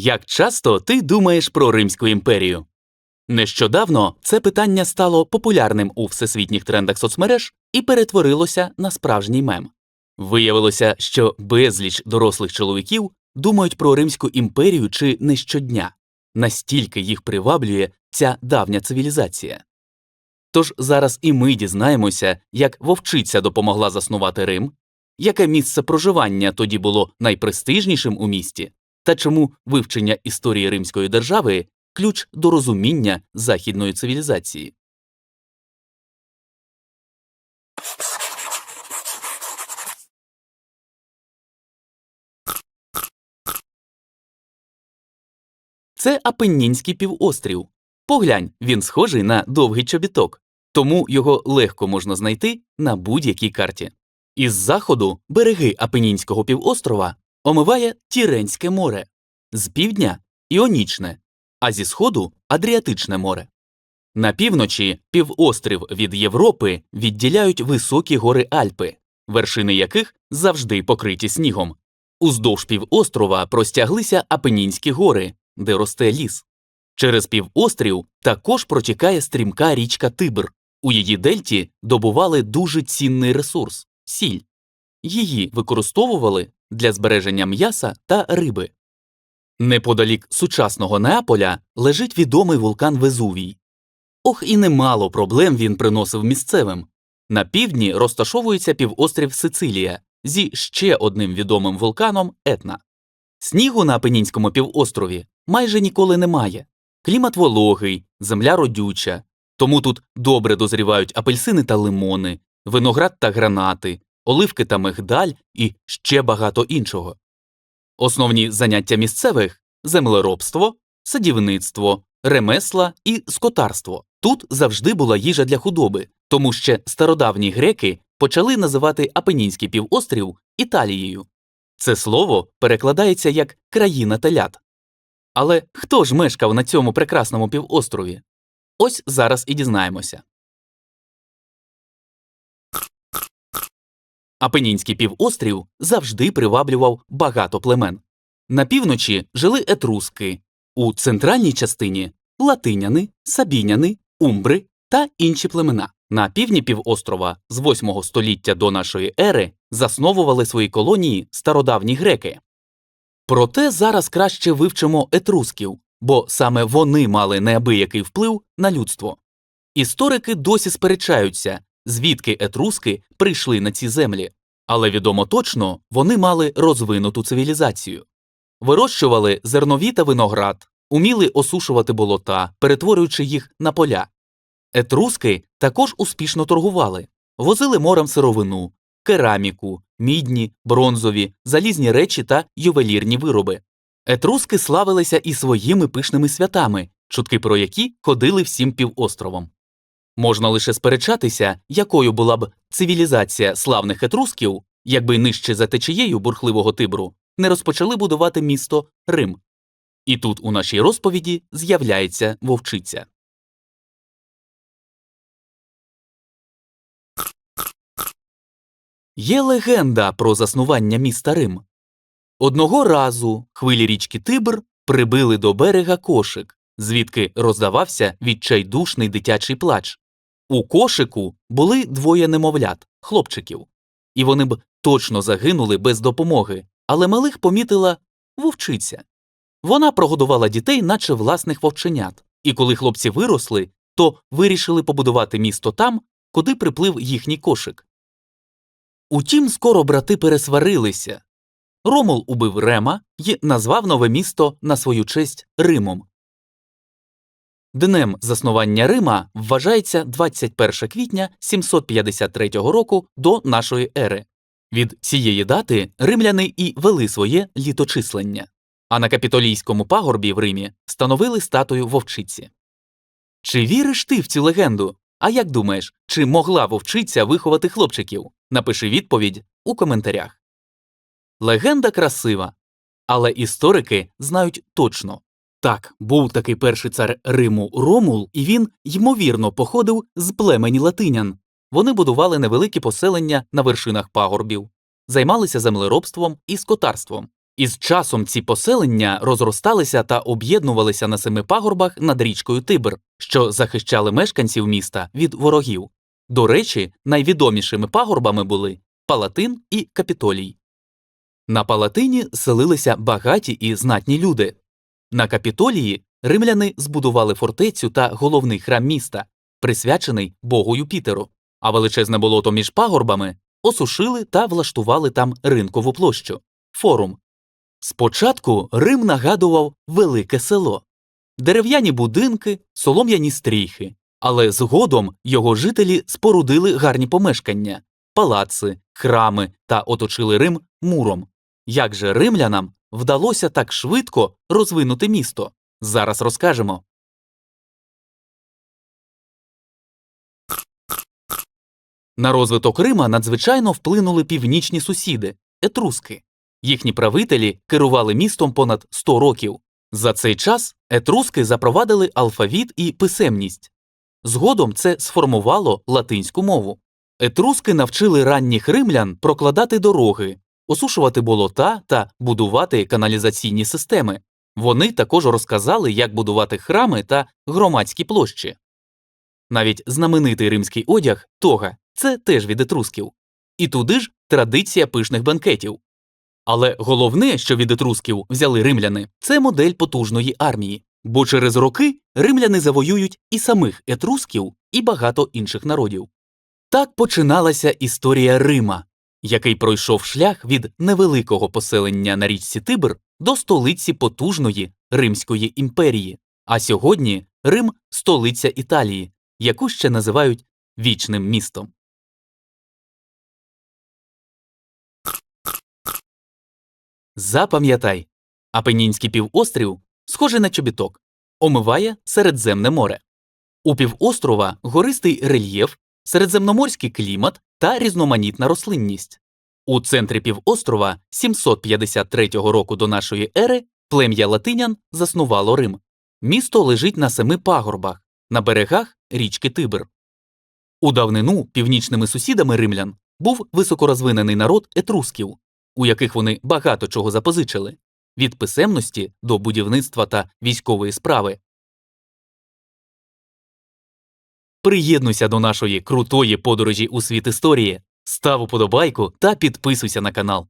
Як часто ти думаєш про Римську імперію? Нещодавно це питання стало популярним у всесвітніх трендах соцмереж і перетворилося на справжній мем. Виявилося, що безліч дорослих чоловіків думають про Римську імперію чи не щодня, настільки їх приваблює ця давня цивілізація. Тож зараз і ми дізнаємося, як вовчиця допомогла заснувати Рим, яке місце проживання тоді було найпрестижнішим у місті, та чому вивчення історії Римської держави ключ до розуміння західної цивілізації. Це Апеннінський півострів. Поглянь, він схожий на довгий чобіток, тому його легко можна знайти на будь-якій карті. Із заходу береги Апенінського півострова омиває Тіренське море, з півдня Іонічне, а зі сходу Адріатичне море. На півночі півострів від Європи відділяють високі гори Альпи, вершини яких завжди покриті снігом. Уздовж півострова простяглися Апенінські гори, де росте ліс. Через півострів також протікає стрімка річка Тибр. У її дельті добували дуже цінний ресурс сіль. Її використовували для збереження м'яса та риби. Неподалік сучасного Неаполя лежить відомий вулкан Везувій. Ох, і немало проблем він приносив місцевим. На півдні розташовується півострів Сицилія зі ще одним відомим вулканом Етна. Снігу на Апенінському півострові майже ніколи немає. Клімат вологий, земля родюча, тому тут добре дозрівають апельсини та лимони, виноград та гранати, оливки та мигдаль і ще багато іншого. Основні заняття місцевих землеробство, садівництво, ремесла і скотарство. Тут завжди була їжа для худоби, тому ще стародавні греки почали називати Апенінський півострів Італією. Це слово перекладається як країна телят. Але хто ж мешкав на цьому прекрасному півострові? Ось зараз і дізнаємося. Апенінський півострів завжди приваблював багато племен. На півночі жили етруски, у центральній частині латиняни, сабіняни, умбри та інші племена. На півдні півострова з 8 століття до нашої ери засновували свої колонії стародавні греки. Проте зараз краще вивчимо етрусків, бо саме вони мали неабиякий вплив на людство. Історики досі сперечаються, звідки етруски прийшли на ці землі, але відомо точно вони мали розвинуту цивілізацію. Вирощували зернові та виноград, уміли осушувати болота, перетворюючи їх на поля. Етруски також успішно торгували, возили морем сировину, кераміку, мідні, бронзові, залізні речі та ювелірні вироби. Етруски славилися і своїми пишними святами, чутки про які ходили всім півостровом. Можна лише сперечатися, якою була б цивілізація славних етрусків, якби нижче за течією бурхливого тибру не розпочали будувати місто Рим. І тут у нашій розповіді з'являється вовчиця. Є легенда про заснування міста Рим. Одного разу хвилі річки Тибр прибили до берега кошик, звідки роздавався відчайдушний дитячий плач. У кошику були двоє немовлят, хлопчиків, і вони б точно загинули без допомоги, але малих помітила вовчиця. Вона прогодувала дітей, наче власних вовченят, і коли хлопці виросли, то вирішили побудувати місто там, куди приплив їхній кошик. Утім, скоро брати пересварилися. Ромул убив Рема і назвав нове місто на свою честь Римом. Днем заснування Рима вважається 21 квітня 753 року до нашої ери. Від цієї дати римляни і вели своє літочислення, а на капітолійському пагорбі в Римі встановили статую вовчиці. Чи віриш ти в цю легенду? А як думаєш, чи могла вовчиця виховати хлопчиків? Напиши відповідь у коментарях. Легенда красива, але історики знають точно так, був такий перший цар Риму Ромул, і він, ймовірно, походив з племені латинян. Вони будували невеликі поселення на вершинах пагорбів, займалися землеробством і скотарством. Із часом ці поселення розросталися та об'єднувалися на семи пагорбах над річкою Тибр, що захищали мешканців міста від ворогів. До речі, найвідомішими пагорбами були Палатин і Капітолій. На Палатині селилися багаті і знатні люди. На Капітолії римляни збудували фортецю та головний храм міста, присвячений Богу Юпітеру, а величезне болото між пагорбами осушили та влаштували там ринкову площу форум. Спочатку Рим нагадував велике село, дерев'яні будинки, солом'яні стріхи, але згодом його жителі спорудили гарні помешкання, палаци, храми та оточили Рим муром. Як же римлянам вдалося так швидко розвинути місто? Зараз розкажемо. На розвиток Рима надзвичайно вплинули північні сусіди етруски. Їхні правителі керували містом понад 100 років. За цей час етруски запровадили алфавіт і писемність. Згодом це сформувало латинську мову. Етруски навчили ранніх римлян прокладати дороги, осушувати болота та будувати каналізаційні системи. Вони також розказали, як будувати храми та громадські площі. Навіть знаменитий римський одяг тога це теж від етрусків. І туди ж традиція пишних банкетів. Але головне, що від етрусків взяли римляни, це модель потужної армії, бо через роки римляни завоюють і самих етрусків, і багато інших народів. Так починалася історія Рима, який пройшов шлях від невеликого поселення на річці Тибр до столиці потужної Римської імперії. А сьогодні Рим столиця Італії, яку ще називають вічним містом. Запам'ятай, Апенінський півострів схожий на чобіток, омиває Середземне море. У півострова гористий рельєф, середземноморський клімат та різноманітна рослинність. У центрі півострова 753 року до нашої ери плем'я латинян заснувало Рим. Місто лежить на семи пагорбах, на берегах річки Тибр. У давнину північними сусідами римлян був високорозвинений народ етрусків, у яких вони багато чого запозичили від писемності до будівництва та військової справи. Приєднуйся до нашої крутої подорожі у світ історії, став уподобайку та підписуйся на канал.